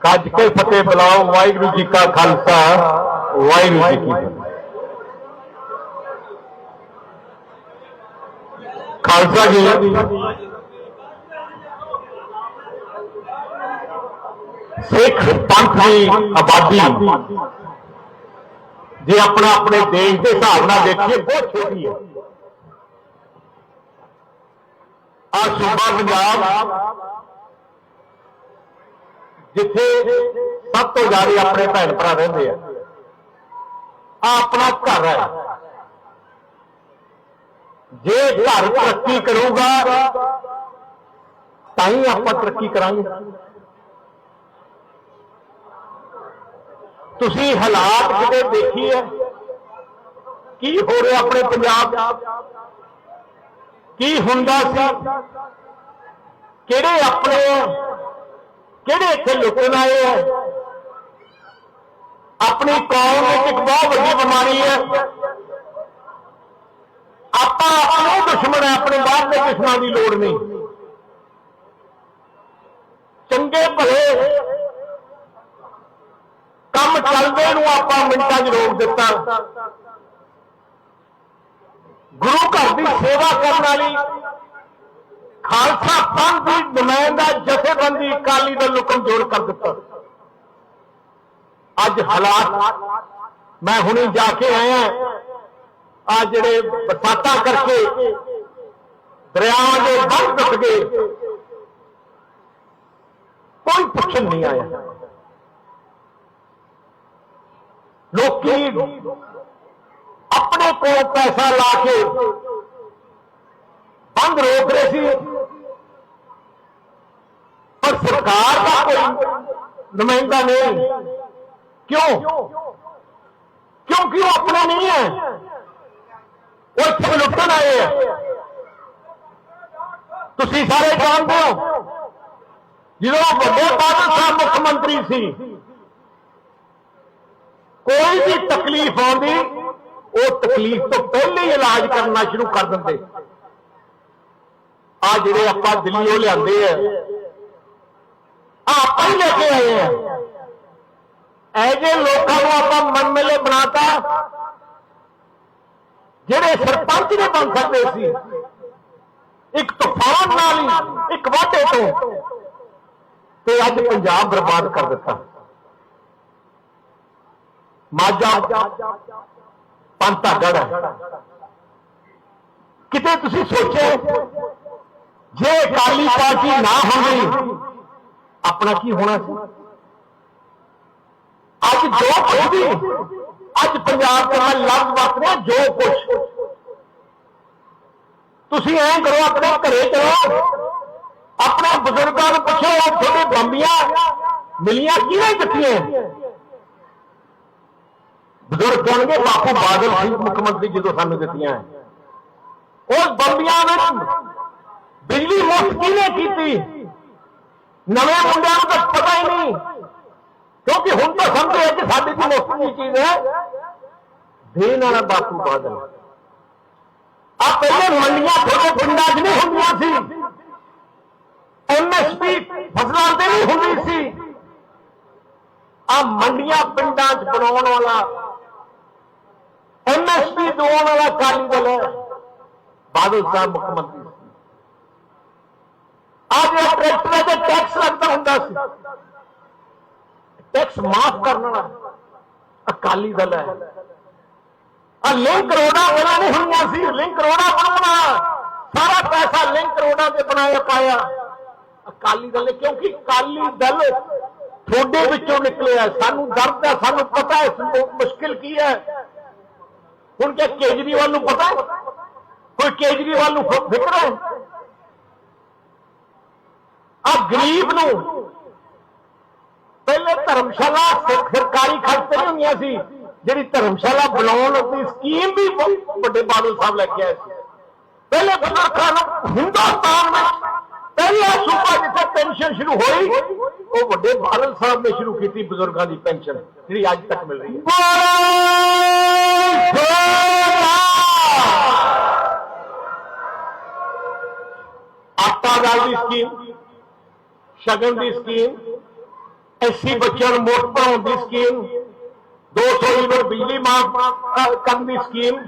ਕੱਜ ਕੇ ਫਤਿਹ ਬੁਲਾਓ, ਵਾਹਿਗੁਰੂ ਜੀ ਕਾ ਖਾਲਸਾ, ਵਾਹਿਗੁਰੂ ਜੀ ਕੀ ਫਤਿਹ। ਖਾਲਸਾ ਜੀ। ਸਿੱਖ ਪੰਥ ਦੀ ਆਬਾਦੀ। ਜੇ ਆਪਣਾ ਆਪਣੇ ਦੇਸ਼ ਦੇ ਹਿਸਾਬ ਨਾਲ ਦੇਖੀਏ, ਬਹੁਤ ਛੋਟੀ ਹੈ। ਆ ਸੂਬਾ ਪੰਜਾਬ ਜਿੱਥੇ ਸਭ ਤੋਂ ਜ਼ਿਆਦਾ ਆਪਣੇ ਭੈਣ ਭਰਾ ਰਹਿੰਦੇ ਆ। ਆ ਆਪਣਾ ਘਰ ਹੈ। ਜੇ ਘਰ ਤਰੱਕੀ ਕਰੂਗਾ, ਤਾਂ ਹੀ ਆਪਾਂ ਤਰੱਕੀ ਕਰਾਂਗੇ। ਤੁਸੀਂ ਹਾਲਾਤ ਕਿਤੇ ਦੇਖੀ ਹੈ? ਕੀ ਹੋ ਰਿਹਾ ਆਪਣੇ ਪੰਜਾਬ? ਕੀ ਹੁੰਦਾ ਸੀ? ਕਿਹੜੇ ਆਪਣੇ ਕਿਹੜੇ ਇੱਥੇ ਲੁਕਣ ਆਏ ਆ, ਆਪਣੀ ਕੌਮ ਵਿੱਚ ਇੱਕ ਬਹੁਤ ਵੱਡੀ ਬਿਮਾਰੀ ਹੈ। ਆਪਾਂ ਆਪਣੇ ਦੁਸ਼ਮਣ ਆਪਣੇ ਬਾਹਰ ਦੇ ਦੁਸ਼ਮਣਾਂ ਦੀ ਲੋੜ ਨਹੀਂ। ਚੰਗੇ ਭਲੇ ਕੰਮ ਚੱਲਦੇ ਨੂੰ ਆਪਾਂ ਮਿੰਟਾਂ 'ਚ ਰੋਕ ਦਿੱਤਾ। ਗੁਰੂ ਘਰ ਦੀ ਸੇਵਾ ਕਰਨ ਵਾਲੀ ਖਾਲਸਾ ਪੰਥ ਦੀ ਨੁਮਾਇੰਦਾ ਜਥੇਬੰਦੀ ਅਕਾਲੀ ਦਲ ਨੂੰ ਕਮਜ਼ੋਰ ਕਰ ਦਿੱਤਾ। ਅੱਜ ਹਾਲਾਤ ਮੈਂ ਹੁਣੇ ਜਾ ਕੇ ਆਇਆ ਆ ਜਿਹੜੇ ਬਰਸਾਤਾਂ ਕਰਕੇ ਦਰਿਆਵਾਂ ਦੇ ਬੰਦ ਟੁੱਟ ਗਏ। ਕੋਈ ਪੁੱਛਣ ਨਹੀਂ ਆਇਆ। ਲੋਕੀ ਆਪਣੇ ਕੋਲ ਪੈਸਾ ਲਾ ਕੇ ਬੰਦ ਰੋਕ ਰਹੇ ਸੀ। ਸਰਕਾਰ ਦਾ ਕੋਈ ਨੁਮਾਇੰਦਾ ਨਹੀਂ। ਕਿਉਂ? ਕਿਉਂਕਿ ਉਹ ਆਪਣਾ ਨਹੀਂ ਹੈ। ਉਹ ਇੱਥੇ ਲੁੱਟਣ ਆਏ ਆ। ਤੁਸੀਂ ਸਾਰੇ ਜਾਣਦੇ ਹੋ, ਜਦੋਂ ਵੱਡੇ ਬਾਦਲ ਸਾਹਿਬ ਮੁੱਖ ਮੰਤਰੀ ਸੀ, ਕੋਈ ਵੀ ਤਕਲੀਫ ਆਉਂਦੀ, ਉਹ ਤਕਲੀਫ ਤੋਂ ਪਹਿਲੇ ਹੀ ਇਲਾਜ ਕਰਨਾ ਸ਼ੁਰੂ ਕਰ ਦਿੰਦੇ। ਆ ਜਿਹੜੇ ਆਪਾਂ ਦਿੱਲੀੋਂ ਲਿਆਂਦੇ ਆ। ਆਪਾਂ ਹੀ ਲੈ ਕੇ ਆਏ ਆ। ਐਜੇ ਲੋਕਾਂ ਨੂੰ ਆਪਾਂ ਮਨ ਮਨਮੇਲੇ ਬਣਾਤਾ, ਜਿਹੜੇ ਸਰਪੰਚ ਨੇ ਬਣ ਸਕਦੇ ਸੀ, ਇੱਕ ਤੂਫਾਨ ਨਾਲ ਹੀ, ਇੱਕ ਵਾਢੇ ਤੋਂ, ਤੇ ਅੱਜ ਪੰਜਾਬ ਬਰਬਾਦ ਕਰ ਦਿੱਤਾ। ਮਾਝਾ, ਪੰਤਾਗੜ। ਕਿਤੇ ਤੁਸੀਂ ਸੋਚੋ, ਜੇ ਅਕਾਲੀ ਪਾਰਟੀ ਨਾ ਹੁੰਦੀ ਆਪਣਾ ਕੀ ਹੋਣਾ ਸੀ? ਅੱਜ ਜੋ ਕੁਝ ਵੀ, ਅੱਜ ਪੰਜਾਬ ਦੇ ਨਾਲ ਲਫ਼ਜ਼ ਵਰਤ ਜੋ ਕੁਝ ਤੁਸੀਂ ਐਂ ਕਰੋ, ਆਪਣੇ ਘਰੇ ਚਲੋ। ਆਪਣੇ ਬਜ਼ੁਰਗਾਂ ਨੂੰ ਪੁੱਛੋ, ਉਹ ਤੁਹਾਡੇ ਬੰਬੀਆਂ ਮਿਲੀਆਂ ਕਿਹਨੇ ਦਿੱਤੀਆਂ ਬਜ਼ੁਰਗ ਕਹਿਣਗੇ ਬਾਪੂ ਬਾਦਲ ਸੀ, ਮੁੱਖ ਮੰਤਰੀ ਜਦੋਂ ਸਾਨੂੰ ਦਿੱਤੀਆਂ। ਉਸ ਬੰਬੀਆਂ ਵਿੱਚ ਬਿਜਲੀ ਮੁਫਤ ਕਿਹਨੇ ਕੀਤੀ? ਨਵੇਂ ਮੁੰਡਿਆਂ ਨੂੰ ਤਾਂ ਪਤਾ ਹੀ ਨਹੀਂ। ਕਿਉਂਕਿ ਹੁਣ ਤਾਂ ਸਮਝਦੇ ਕਿ ਸਾਡੀ ਦੀ ਮੁਫਤ ਦੀ ਚੀਜ਼ ਹੈ। ਦੇਣ ਵਾਲਾ ਬਾਪੂ ਬਾਦਲ। ਆ ਪਹਿਲੇ ਮੰਡੀਆਂ ਤੁਹਾਡੇ ਪਿੰਡਾਂ 'ਚ ਨਹੀਂ ਹੁੰਦੀਆਂ ਸੀ। ਐਮਐਸਪੀ ਫਸਲਾਂ ਤੇ ਨਹੀਂ ਹੁੰਦੀ ਸੀ। ਆ ਮੰਡੀਆਂ ਪਿੰਡਾਂ 'ਚ ਬਣਾਉਣ ਵਾਲਾ ਐਮਐਸਪੀ ਦਿਵਾਉਣ ਵਾਲਾ ਅਕਾਲੀ ਦਲ ਹੈ। ਬਾਦਲ ਸਾਹਿਬ ਮੁੱਖ ਮੰਤਰੀ। ਸੀ ਟਰੈਕਟਰਾਂ ਤੇ ਟੈਕਸ ਲੱਗਦਾ ਹੁੰਦਾ ਸੀ। ਟੈਕਸ ਮਾਫ ਕਰਨਾ ਅਕਾਲੀ ਦਲ ਹੈ। ਆ ਲਿੰਕ ਰੋਡਾਂ ਉਹਨਾਂ ਨੇ ਹੋਈਆਂ ਸੀ। ਲਿੰਕ ਰੋਡਾਂ ਬਣਾਉਣਾ ਸਾਰਾ ਪੈਸਾ ਲਿੰਕ ਰੋਡਾਂ ਤੇ ਬਣਾਇਆ ਪਾਇਆ। ਅਕਾਲੀ ਦਲ ਨੇ, ਕਿਉਂਕਿ ਅਕਾਲੀ ਦਲ ਤੁਹਾਡੇ ਵਿੱਚੋਂ ਨਿਕਲਿਆ। ਸਾਨੂੰ ਦਰਦ ਹੈ, ਸਾਨੂੰ ਪਤਾ ਹੈ ਮੁਸ਼ਕਿਲ ਕੀ ਹੈ। ਹੁਣ ਕਿ ਕੇਜਰੀਵਾਲ ਨੂੰ ਪਤਾ ਹੈ? ਕੋਈ ਕੇਜਰੀਵਾਲ ਨੂੰ ਫਿਕਰ ਹੈ? ਆ ਗਰੀਬ ਨੂੰ। ਪਹਿਲੇ ਧਰਮਸ਼ਾਲਾ ਸਰਕਾਰੀ ਖਰਚ ਨਹੀਂ ਹੁੰਦੀਆਂ ਸੀ। ਜਿਹੜੀ ਧਰਮਸ਼ਾਲਾ ਬਣਾਉਣ ਦੀ ਸਕੀਮ ਵੀ ਵੱਡੇ ਬਾਦਲ ਸਾਹਿਬ ਲੈ ਕੇ ਆਏ ਸੀ। ਪਹਿਲੇ ਬਜ਼ੁਰਗਾਂ ਨੂੰ ਹਿੰਦੁਸਤਾਨ ਵਿੱਚ ਪਹਿਲਾ ਸੂਬਾ ਜਿੱਥੇ ਪੈਨਸ਼ਨ ਸ਼ੁਰੂ ਹੋਈ, ਉਹ ਵੱਡੇ ਬਾਦਲ ਸਾਹਿਬ ਨੇ ਸ਼ੁਰੂ ਕੀਤੀ ਬਜ਼ੁਰਗਾਂ ਦੀ ਪੈਨਸ਼ਨ, ਜਿਹੜੀ ਅੱਜ ਤੱਕ ਮਿਲ ਰਹੀ ਹੈ। ਆਟਾ ਦਾਲ ਦੀ ਸਕੀਮ ਸ਼ਗਨ ਦੀ ਸਕੀਮ ਐਸੀ ਬੱਚਿਆਂ ਨੂੰ ਮੁਫਤ ਪੜਾਉਣ ਦੀ ਸਕੀਮ 200 ਯੂਨਿਟ ਬਿਜਲੀ ਮਾਫ ਕਰਨ ਦੀ ਸਕੀਮ,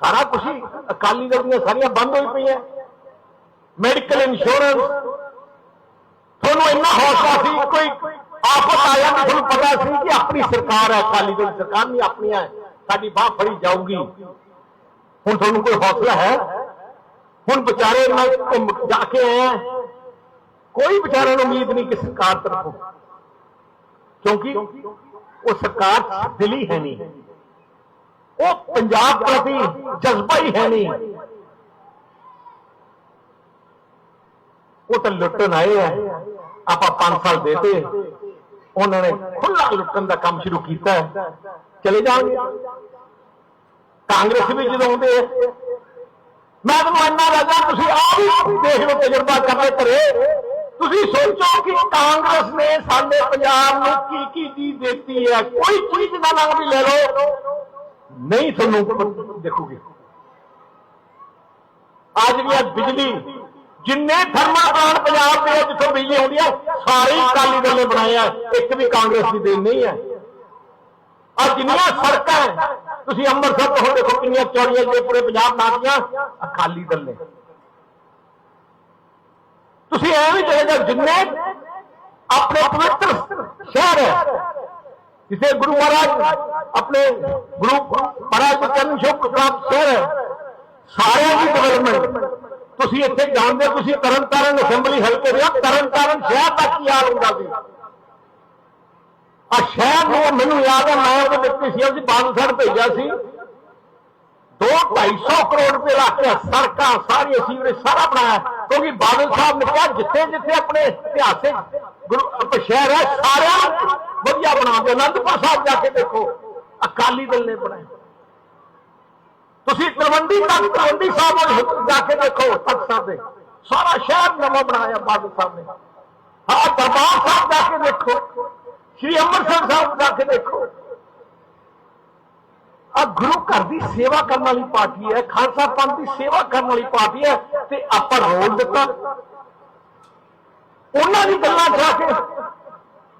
ਸਾਰਾ ਕੁਝ ਅਕਾਲੀ ਦਲ ਦੀਆਂ ਸਾਰੀਆਂ ਬੰਦ ਹੋਈ ਪਈਆਂ। ਮੈਡੀਕਲ ਇੰਸ਼ੋਰੈਂਸ, ਤੁਹਾਨੂੰ ਇੰਨਾ ਹੌਸਲਾ ਸੀ, ਕੋਈ ਆਫਤ ਆਇਆ ਜਾਂਦੀ ਤੁਹਾਨੂੰ ਪਤਾ ਸੀ ਕਿ ਆਪਣੀ ਸਰਕਾਰ ਹੈ, ਅਕਾਲੀ ਦਲ ਸਰਕਾਰ ਨਹੀਂ ਆਪਣੀ ਹੈ, ਸਾਡੀ ਬਾਹ ਫੜੀ ਜਾਊਗੀ। ਹੁਣ ਤੁਹਾਨੂੰ ਕੋਈ ਹੌਸਲਾ ਹੈ? ਹੁਣ ਵਿਚਾਰੇ ਨਾਲ ਜਾ ਕੇ ਆਏ ਕੋਈ ਵਿਚਾਰਿਆਂ ਨੂੰ ਉਮੀਦ ਨਹੀਂ ਕਿ ਸਰਕਾਰ ਤਰਫੋਂ। ਕਿਉਂਕਿ ਉਹ ਸਰਕਾਰ 'ਚ ਦਿਲ ਹੈ ਨਹੀਂ। ਉਹ ਪੰਜਾਬ ਪ੍ਰਤੀ ਜਜ਼ਬਾ ਹੀ ਹੈ ਨਹੀਂ। ਉਹ ਤਾਂ ਲੁੱਟਣ ਆਏ ਆ। ਆਪਾਂ 5 ਸਾਲ ਦੇਤੇ। ਉਹਨਾਂ ਨੇ ਖੁੱਲਾ ਲੁੱਟਣ ਦਾ ਕੰਮ ਸ਼ੁਰੂ ਕੀਤਾ। ਚਲੇ ਜਾਣਗੇ। ਕਾਂਗਰਸ ਵੀ ਜਦੋਂ ਆਉਂਦੇ ਮੈਂ ਤੁਹਾਨੂੰ ਇੰਨਾ ਰਾਜਾ ਤੁਸੀਂ ਆਪ ਹੀ ਦੇਖ ਲਓ ਤਜਰਬਾ ਕਰਦੇ ਘਰੇ। ਤੁਸੀਂ ਸੋਚੋ ਕਿ ਕਾਂਗਰਸ ਨੇ ਸਾਡੇ ਪੰਜਾਬ ਨੂੰ ਕੀ ਕੀ ਚੀਜ਼ ਦਿੱਤੀ ਹੈ ਕੋਈ ਚੀਜ਼ ਦਾ ਨਾਮ ਵੀ ਲੈ ਲਓ ਨਹੀਂ ਤੁਹਾਨੂੰ ਦੇਖੋਗੇ ਅੱਜ ਵੀ ਅੱਜ ਬਿਜਲੀ ਜਿੰਨੇ ਥਰਮਲ ਪਲਾਂਟ ਪੰਜਾਬ ਦੇ ਆ ਜਿੱਥੋਂ ਬਿਜਲੀ ਆਉਂਦੀ ਹੈ ਸਾਰੇ ਅਕਾਲੀ ਦਲ ਨੇ ਬਣਾਏ ਆ ਇੱਕ ਵੀ ਕਾਂਗਰਸ ਦੀ ਦੇਣ ਨਹੀਂ ਹੈ ਆ ਜਿੰਨੀਆਂ ਸੜਕਾਂ ਤੁਸੀਂ ਅੰਮ੍ਰਿਤਸਰ ਤੋਂ ਹੁਣ ਦੇਖੋ ਕਿੰਨੀਆਂ ਚੌੜੀਆਂ ਜੇ ਪੂਰੇ ਪੰਜਾਬ ਨਾਦੀਆਂ ਅਕਾਲੀ ਦਲ ਨੇ ਤੁਸੀਂ ਐਵੇਂ ਚਲੇ ਜਾਓ ਜਿੰਨੇ ਆਪਣੇ ਪਵਿੱਤਰ ਸ਼ਹਿਰ ਹੈ। ਜਿਸੇ ਗੁਰੂ ਮਹਾਰਾਜ ਆਪਣੇ ਗੁਰੂ ਮਹਾਰਾਜ ਦੇ ਚਰਨ ਛੋਹ ਪ੍ਰਾਪਤ ਸ਼ਹਿਰ ਹੈ। ਸਾਰਿਆਂ ਦੀ ਡਿਵੈਲਪਮੈਂਟ ਤੁਸੀਂ ਇੱਥੇ ਜਾਣਦੇ ਹੋ, ਤੁਸੀਂ ਤਰਨਤਾਰਨ ਅਸੈਂਬਲੀ ਹਲਕੇ ਦੇ ਹੋ। ਤਰਨਤਾਰਨ ਸ਼ਹਿਰ ਦਾ ਕੀ ਹਾਲ ਹੁੰਦਾ ਸੀ? ਆ ਸ਼ਹਿਰ ਨੂੰ ਮੈਨੂੰ ਯਾਦ ਹੈ ਮੈਂ ਉਹਦੇ ਡਿਪਟੀ ਸੀਐਮ ਸੀ ਬਾਦਲ ਸਾਹਿਬ ਭੇਜਿਆ ਸੀ। 2 250 ਕਰੋੜ ਰੁਪਏ ਲਾ ਕੇ ਸੜਕਾਂ ਸਾਰੀਆਂ ਸੀਵਰੇਜ ਸਾਰਾ ਬਣਾਇਆ। ਕਿਉਂਕਿ ਬਾਦਲ ਸਾਹਿਬ ਨੇ ਕਿਹਾ ਜਿੱਥੇ ਜਿੱਥੇ ਆਪਣੇ ਇਤਿਹਾਸਿਕ ਗੁਰੂ ਸ਼ਹਿਰ ਹੈ, ਸਾਰਿਆਂ ਨੂੰ ਵਧੀਆ ਬਣਾ ਦਿਓ। ਅਨੰਦਪੁਰ ਸਾਹਿਬ ਜਾ ਕੇ ਦੇਖੋ, ਅਕਾਲੀ ਦਲ ਨੇ ਬਣਾਇਆ। ਤੁਸੀਂ ਤਲਵੰਡੀ ਤੱਕ ਤਲਵੰਡੀ ਸਾਹਿਬ ਜਾ ਕੇ ਦੇਖੋ, ਤਖਤ ਸਾਹਿਬ ਦੇ। ਸਾਰਾ ਸ਼ਹਿਰ ਨਵਾਂ ਬਣਾਇਆ ਬਾਦਲ ਸਾਹਿਬ ਨੇ। ਹਾਂ, ਦਰਬਾਰ ਸਾਹਿਬ ਜਾ ਕੇ ਦੇਖੋ, ਸ਼੍ਰੀ ਅੰਮ੍ਰਿਤਸਰ ਸਾਹਿਬ ਜਾ ਕੇ ਦੇਖੋ। ਆ ਗੁਰੂ ਘਰ ਦੀ ਸੇਵਾ ਕਰਨ ਵਾਲੀ ਪਾਰਟੀ ਹੈ, ਖਾਲਸਾ ਪੰਥ ਦੀ ਸੇਵਾ ਕਰਨ ਵਾਲੀ ਪਾਰਟੀ ਹੈ ਤੇ ਆਪਾਂ ਰੋਲ ਦਿੱਤਾ। ਉਹਨਾਂ ਦੀ ਗੱਲਾਂ ਜਾ ਕੇ,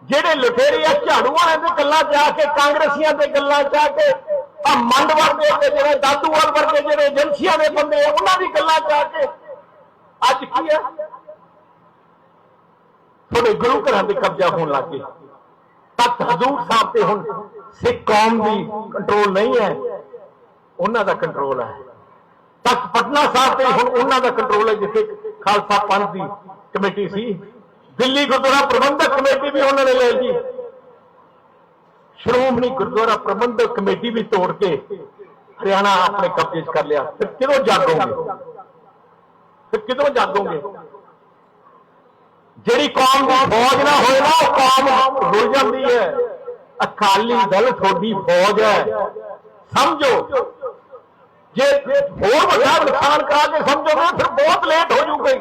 ਜਿਹੜੇ ਲੁਟੇਰੇ ਆ, ਝਾੜੂ ਵਾਲਿਆਂ ਦੇ ਗੱਲਾਂ ਜਾ ਕੇ, ਕਾਂਗਰਸੀਆਂ ਦੇ ਗੱਲਾਂ ਜਾ ਕੇ, ਆ ਮੰਡ ਵਰਗੇ ਤੇ ਜਿਹੜੇ ਦਾਦੂਵਾਲ ਵਰਗੇ ਜਿਹੜੇ ਏਜੰਸੀਆਂ ਦੇ ਬੰਦੇ ਆ, ਉਹਨਾਂ ਦੀ ਗੱਲਾਂ ਜਾ ਕੇ। ਅੱਜ ਕੀ ਹੈ? ਤੁਹਾਡੇ ਗੁਰੂ ਘਰਾਂ ਦੇ ਕਬਜ਼ਾ ਹੋਣ ਲੱਗ ਗਏ। ਤਖਤ ਹਜ਼ੂਰ ਸਾਹਿਬ ਤੇ ਹੁਣ ਸਿੱਖ ਕੌਮ ਦੀ ਕੰਟਰੋਲ ਨਹੀਂ ਹੈ। ਉਹਨਾਂ ਦਾ ਕੰਟਰੋਲ ਹੈ। ਤਖਤ ਪਟਨਾ ਸਾਹਿਬ ਤੇ ਹੁਣ ਉਹਨਾਂ ਦਾ ਕੰਟਰੋਲ ਹੈ, ਜਿੱਥੇ ਖਾਲਸਾ ਪੰਥ ਦੀ ਕਮੇਟੀ ਸੀ। ਦਿੱਲੀ ਗੁਰਦੁਆਰਾ ਪ੍ਰਬੰਧਕ ਕਮੇਟੀ ਵੀ ਉਹਨਾਂ ਨੇ ਲੈ ਲਈ। ਸ਼੍ਰੋਮਣੀ ਗੁਰਦੁਆਰਾ ਪ੍ਰਬੰਧਕ ਕਮੇਟੀ ਵੀ ਤੋੜ ਕੇ ਹਰਿਆਣਾ ਆਪਣੇ ਕਬਜ਼ੇ 'ਚ ਕਰ ਲਿਆ। ਫਿਰ ਕਿਦੋਂ ਜਾਗੋਗੇ? ਫਿਰ ਕਿਦੋਂ ਜਾਗੋਗੇ? ਜਿਹੜੀ ਕੌਮ ਦੀ ਫੌਜ ਨਾ ਹੋਏ ਨਾ, ਉਹ ਕੌਮ ਰੁਲ ਜਾਂਦੀ ਹੈ। ਅਕਾਲੀ ਦਲ ਤੁਹਾਡੀ ਫੌਜ ਹੈ। ਸਮਝੋ। ਜੇ ਹੋਰ ਵੱਡਾ ਨੁਕਸਾਨ ਕਰਾ ਕੇ ਸਮਝੋਗੇ ਫਿਰ ਬਹੁਤ ਲੇਟ ਹੋ ਜੂਗੇ।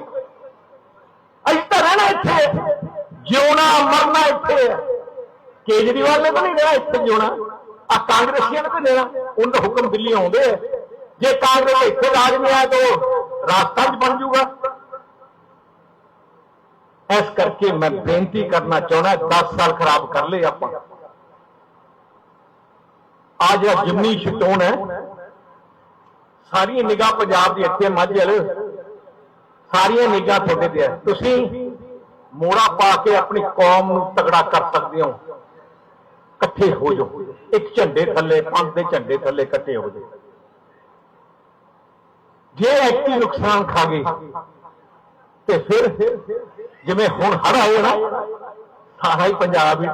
ਅਸੀਂ ਤਾਂ ਰਹਿਣਾ ਇੱਥੇ। ਜਿਉਣਾ, ਮਰਨਾ ਇੱਥੇ। ਕੇਜਰੀਵਾਲ ਨੇ ਤਾਂ ਨਹੀਂ ਰਹਿਣਾ ਇੱਥੇ ਜਿਉਣਾ। ਆ ਕਾਂਗਰਸੀਆਂ ਨੇ ਤਾਂ ਨਹੀਂ ਰਹਿਣਾ। ਉਹਨਾਂ ਦਾ ਹੁਕਮ ਦਿੱਲੀ ਆਉਂਦੇ ਆ। ਜੇ ਕਾਂਗਰਸ ਇੱਥੇ ਰਾਜ ਨਹੀਂ ਆਇਆ ਤਾਂ ਉਹ ਰਾਜਸਥਾਨ 'ਚ ਬਣ ਜੂਗਾ। ਇਸ ਕਰਕੇ ਮੈਂ ਬੇਨਤੀ ਕਰਨਾ ਚਾਹੁੰਦਾ 10 ਸਾਲ ਖਰਾਬ ਕਰ ਲਏ ਆਪਾਂ। ਆ ਜਿਹੜਾ ਜਿਮਨੀ ਸ਼ਟੋਨ ਹੈ, ਸਾਰੀਆਂ ਨਿਗਾਹ ਪੰਜਾਬ ਦੀ ਇੱਥੇ ਮਾਝਲ ਸਾਰੀਆਂ ਨਿਗਾਹ ਤੁਹਾਡੇ ਤੇ ਹੈ। ਤੁਸੀਂ ਮੋੜਾ ਪਾ ਕੇ ਆਪਣੀ ਕੌਮ ਨੂੰ ਤਗੜਾ ਕਰ ਸਕਦੇ ਹੋ। ਇਕੱਠੇ ਹੋ ਜਾਓ। ਇੱਕ ਝੰਡੇ ਥੱਲੇ, ਪੰਜ ਦੇ ਝੰਡੇ ਥੱਲੇ ਇਕੱਠੇ ਹੋ ਜਾਓ। ਜੇ ਐਕਟੀ ਨੁਕਸਾਨ ਖਾ ਗਏ, ਤੇ ਫਿਰ ਜਿਵੇਂ ਹੁਣ ਹੜ ਆਏ ਨਾ, ਸਾਰਾ ਹੀ ਪੰਜਾਬ ਹੀ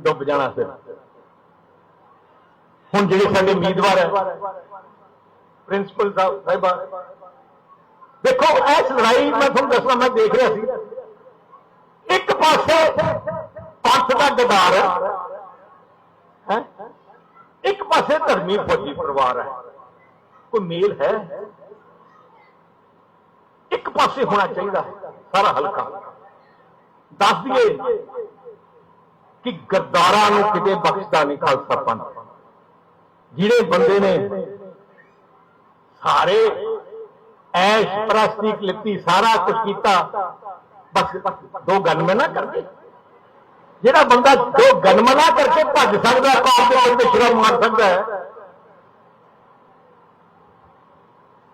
ਡੁੱਬ ਜਾਣਾ ਫਿਰ। ਹੁਣ ਜਿਹੜੇ ਸਾਡੇ ਉਮੀਦਵਾਰ ਹੈ ਪ੍ਰਿੰਸੀਪਲ ਸਾਹਿਬ ਦੇਖੋ ਇਸ ਲੜਾਈ ਮੈਂ ਤੁਹਾਨੂੰ ਦੱਸਣਾ ਮੈਂ ਦੇਖ ਰਿਹਾ ਸੀ। ਇੱਕ ਪਾਸੇ ਪੰਥ ਦਾ ਗਦਾਰ ਹੈ ਹੈਂ? ਇੱਕ ਪਾਸੇ ਧਰਮੀ ਫੌਜੀ ਪਰਿਵਾਰ ਹੈ। ਕੋਈ ਮੇਲ ਹੈ? ਇੱਕ ਪਾਸੇ ਹੋਣਾ ਚਾਹੀਦਾ ਸਾਰਾ ਹਲਕਾ। ਦੱਸ ਦਈਏ ਕਿ ਗੱਦਾਰਾਂ ਨੂੰ ਕਿਤੇ ਬਖਸ਼ਦਾ ਨਹੀਂ ਖਾਲਸਾ ਪੰਥ। ਜਿਹੜੇ ਬੰਦੇ ਨੇ ਸਾਰੇ ਐਸ਼ ਪ੍ਰਸਤੀ ਲਿੱਤੀ, ਸਾਰਾ ਕੁਝ ਕੀਤਾ, ਬਸ ਦੋ ਗਨਮੈਨ ਨਾ ਕਰਦੇ ਜਿਹੜਾ ਬੰਦਾ ਜੋ ਗਨਮਨਾ ਕਰਕੇ ਭੱਜ ਸਕਦਾ ਕੌਮ ਦੇ ਉੱਤੇ ਸ਼ਰਮ ਮਾਰ ਸਕਦਾ ਹੈ।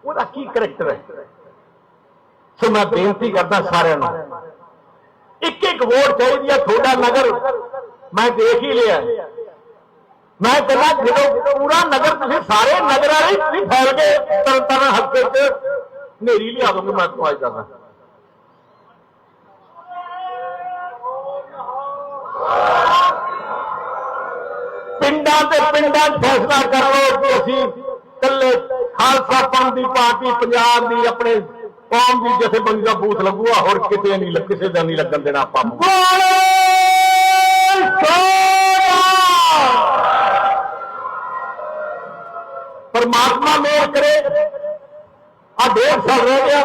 ਉਹਦਾ ਕੀ ਕਰੈਕਟਰ ਹੈ? ਸੋ ਮੈਂ ਬੇਨਤੀ ਕਰਦਾ ਸਾਰਿਆਂ ਨੂੰ ਇੱਕ ਇੱਕ ਵੋਟ ਚਾਹੀਦੀ ਹੈ ਤੁਹਾਡਾ ਨਗਰ, ਮੈਂ ਦੇਖ ਹੀ ਲਿਆ। ਮੈਂ ਕਹਿੰਦਾ ਜਦੋਂ ਪੂਰਾ ਨਗਰ ਤੁਸੀਂ ਸਾਰੇ ਨਗਰ ਵਾਲੇ ਤੁਸੀਂ ਫੈਲ ਕੇ ਤਰਨ ਤਰਨ 'ਚ ਨੇਰੀ ਲਿਆ ਦੋਗੇ ਮੈਂ ਤੁਹਾਨੂੰ ਅੱਜ ਦੱਸਦਾ। ਪਿੰਡਾਂ ਤੇ ਪਿੰਡਾਂ 'ਚ ਫੈਸਲਾ ਕਰ ਲਓ ਕਿ ਅਸੀਂ ਇਕੱਲੇ ਖਾਲਸਾ ਪੰਥ ਦੀ ਪਾਰਟੀ, ਪੰਜਾਬ ਦੀ ਆਪਣੇ ਕੌਮ ਦੀ ਜਥੇਬੰਦੀ ਦਾ ਬੂਥ ਲੱਗੂਗਾ ਹੋਰ ਕਿਤੇ ਨਹੀਂ, ਕਿਸੇ ਦਾ ਨਹੀਂ ਲੱਗਣ ਦੇਣਾ ਆਪਾਂ ਆ ਡੇਢ ਸਾਲ ਰਹਿ ਗਿਆ।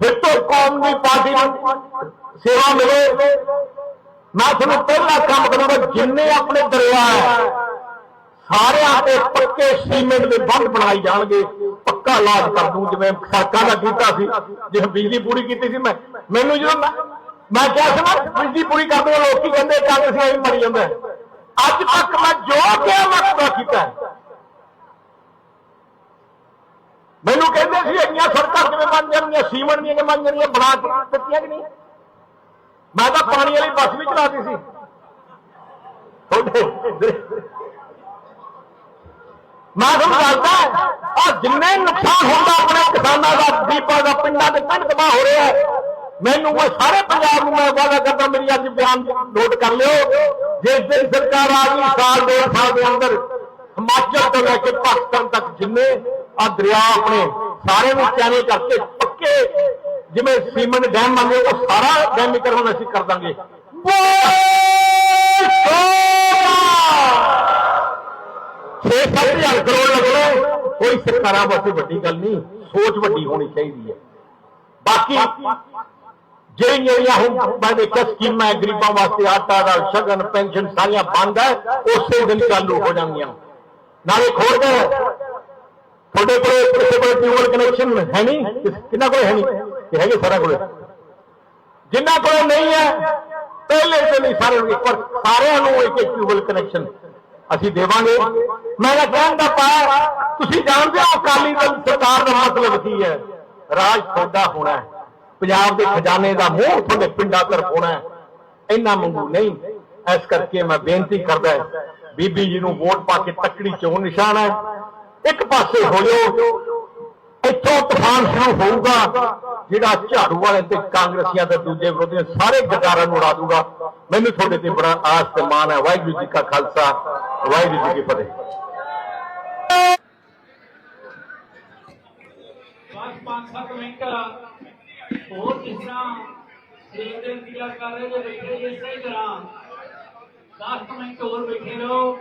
ਫਿਰ ਤੋਂ ਕੌਮ ਦੀ ਪਾਰਟੀ ਨੂੰ ਸੇਵਾ ਮਿਲੇ। ਮੈਂ ਤੁਹਾਨੂੰ ਪਹਿਲਾ ਕੰਮ ਕਰੂੰਗਾ ਜਿੰਨੇ ਆਪਣੇ ਦਰਿਆ ਹੈ, ਸਾਰਿਆਂ ਤੇ ਪੱਕੇ ਸੀਮੈਂਟ ਦੇ ਬੰਦ ਬਣਾਈ ਜਾਣਗੇ। ਪੱਕਾ ਇਲਾਜ ਕਰ ਦੂੰ, ਜਿਵੇਂ ਸੜਕਾਂ ਦਾ ਕੀਤਾ ਸੀ, ਜਿਵੇਂ ਬਿਜਲੀ ਪੂਰੀ ਕੀਤੀ ਸੀ। ਮੈਂ ਮੈਨੂੰ ਜਦੋਂ ਮੈਂ ਕਿਹਾ ਸੀ ਨਾ, ਬਿਜਲੀ ਪੂਰੀ ਕਰਦੇ ਹੋ ਲੋਕੀ ਕਹਿੰਦੇ ਕਾਂਗਰਸੀ ਐਵੇਂ ਮਰੀ ਜਾਂਦਾ ਅੱਜ ਤੱਕ ਮੈਂ ਜੋ ਕਿਹਾ, ਮੈਂ ਪੂਰਾ ਕੀਤਾ ਹੈ। ਮੈਨੂੰ ਕਹਿੰਦੇ ਸੀ ਇੰਨੀਆਂ ਸੜਕਾਂ ਕਿਵੇਂ ਬਣ ਜਾਣਗੀਆਂ, ਸੀਮੈਂਟ ਦੀਆਂ ਕਿਵੇਂ ਬਣ ਜਾਣਗੀਆਂ, ਬਣਾ ਕੇ ਦਿੱਤੀਆਂ ਕਿ ਨਹੀਂ? ਮੈਂ ਤਾਂ ਪਾਣੀ ਵਾਲੀ ਬੱਸ ਵੀ ਚਲਾਤੀ ਸੀ। ਮੈਂ ਤੁਹਾਨੂੰ ਦੱਸਦਾ ਆ ਜਿੰਨੇ ਨੁਕਸਾਨ ਹੁੰਦਾ ਆਪਣੇ ਕਿਸਾਨਾਂ ਦਾ ਦੀਪਾਂ ਦਾ, ਪਿੰਡਾਂ ਦੇ ਪਿੰਡ ਤਬਾਹ ਹੋ ਰਿਹਾ ਮੈਨੂੰ ਉਹ ਸਾਰੇ ਪੰਜਾਬ ਨੂੰ ਮੈਂ ਵਾਅਦਾ ਕਰਦਾ, ਮੇਰੀ ਅੱਜ ਬਿਆਨ ਨੋਟ ਕਰ ਲਿਓ। ਜਿਸ ਦਿਨ ਸਰਕਾਰ ਆ ਗਈ, ਸਾਲ ਦੋ ਸਾਲ ਦੇ ਅੰਦਰ ਹਿਮਾਚਲ ਤੋਂ ਲੈ ਕੇ ਪਾਕਿਸਤਾਨ ਤੱਕ ਜਿੰਨੇ ਆ ਦਰਿਆ ਆਪਣੇ ਸਾਰੇ ਨੂੰ ਚੈਨਲ ਕਰਕੇ ਪੱਕੇ। ਜਿਵੇਂ ਸੀਮੈਂਟ ਡੈਮ ਮੰਗੇ ਉਹ ਸਾਰਾ ਡੈਮੀਕਰਨ ਅਸੀਂ ਕਰ ਦਾਂਗੇ। ਛੇ ਸੱਤ ਹਜ਼ਾਰ ਕਰੋੜ ਲੱਗਣਾ ਕੋਈ ਸਰਕਾਰਾਂ ਵਾਸਤੇ ਵੱਡੀ ਗੱਲ ਨਹੀਂ, ਸੋਚ ਵੱਡੀ ਹੋਣੀ ਚਾਹੀਦੀ ਹੈ। ਬਾਕੀ ਜਿਹੜੀਆਂ ਜਿਹੜੀਆਂ ਹੁਣ ਮੈਂ ਦੇਖਿਆ, ਸਕੀਮਾਂ ਗਰੀਬਾਂ ਵਾਸਤੇ ਆਟਾ ਦਾ ਸ਼ਗਨ, ਪੈਨਸ਼ਨ ਸਾਰੀਆਂ ਬੰਦ ਹੈ, ਉਸੇ ਦਿਨ ਚਾਲੂ ਹੋ ਜਾਣਗੀਆਂ। ਨਾਲੇ ਖੋਲ ਕੇ ਤੁਹਾਡੇ ਕੋਲ ਕਿਸੇ ਕੋਲ ਟਿਊਬਲ ਕਨੈਕਸ਼ਨ ਹੈ ਨਹੀਂ? ਕਿੰਨਾ ਕੋਲ ਹੈ ਨਹੀਂ? ਹੈਗੇ ਸਾਰਾ ਕੋਲ। ਜਿੰਨਾ ਕੋਲ ਨਹੀਂ ਹੈ, ਪਹਿਲੇ ਤੇ ਨਹੀਂ, ਸਾਰੇ ਨੂੰ ਇੱਕ ਵਾਰ, ਸਾਰਿਆਂ ਨੂੰ ਇੱਕ ਇੱਕ ਟਿਊਬਲ ਕਨੈਕਸ਼ਨ ਅਸੀਂ ਦੇਵਾਂਗੇ। ਮੈਂ ਕਹਿਣ ਦਾ ਪਾਇਆ ਤੁਸੀਂ ਜਾਣਦੇ ਹੋ ਅਕਾਲੀ ਦਲ ਸਰਕਾਰ ਦਾ ਮਤਲਬ ਕੀ ਹੈ? ਰਾਜ ਤੁਹਾਡਾ ਹੋਣਾ ਹੈ। ਪੰਜਾਬ ਦੇ ਖਜ਼ਾਨੇ ਦਾ ਮੂੰਹ ਤੁਹਾਡੇ ਪਿੰਡਾਂ ਤਰਫ ਹੋਣਾ ਹੈ। ਇੰਨਾ ਮੰਗੂ ਨਹੀਂ। ਇਸ ਕਰਕੇ ਮੈਂ ਬੇਨਤੀ ਕਰਦਾ ਬੀਬੀ ਜੀ ਨੂੰ ਵੋਟ ਪਾ ਕੇ ਤੱਕੜੀ ਚੋਣ ਨਿਸ਼ਾਨ ਹੈ। ਇੱਕ ਪਾਸੇ ਹੋ ਜਾਓ ਇੱਥੋਂ ਤੂਫਾਨ ਸ਼ੁਰੂ ਹੋਊਗਾ, ਜਿਹੜਾ ਝਾੜੂ ਵਾਲੇ ਤੇ ਕਾਂਗਰਸੀਆਂ ਤੇ ਦੂਜੇ ਵਿਰੋਧੀਆਂ ਸਾਰੇ ਗਦਾਰਾਂ ਨੂੰ ਉਡਾ ਦੂਗਾ ਮੈਨੂੰ ਤੁਹਾਡੇ ਤੇ ਬੜਾ ਆਸ ਤੇ ਮਾਣ ਹੈ। ਵਾਹਿਗੁਰੂ ਜੀ ਕਾ ਖਾਲਸਾ, ਵਾਹਿਗੁਰੂ ਜੀ ਕੀ ਫਤਿਹ। ਬਸ ਪੰਜ ਸੱਤ ਮਿੰਟ। ਹੋਰ ਜਿਸ ਤਰ੍ਹਾਂ ਸੇਵ ਦੇ ਇੰਤਜ਼ਾਰ ਕਰ ਰਹੇ ਜੇ ਬੈਠੇ ਇਸੇ ਤਰ੍ਹਾਂ? 10 ਮਿੰਟ ਹੋਰ ਬੈਠੇ ਰਹੋ।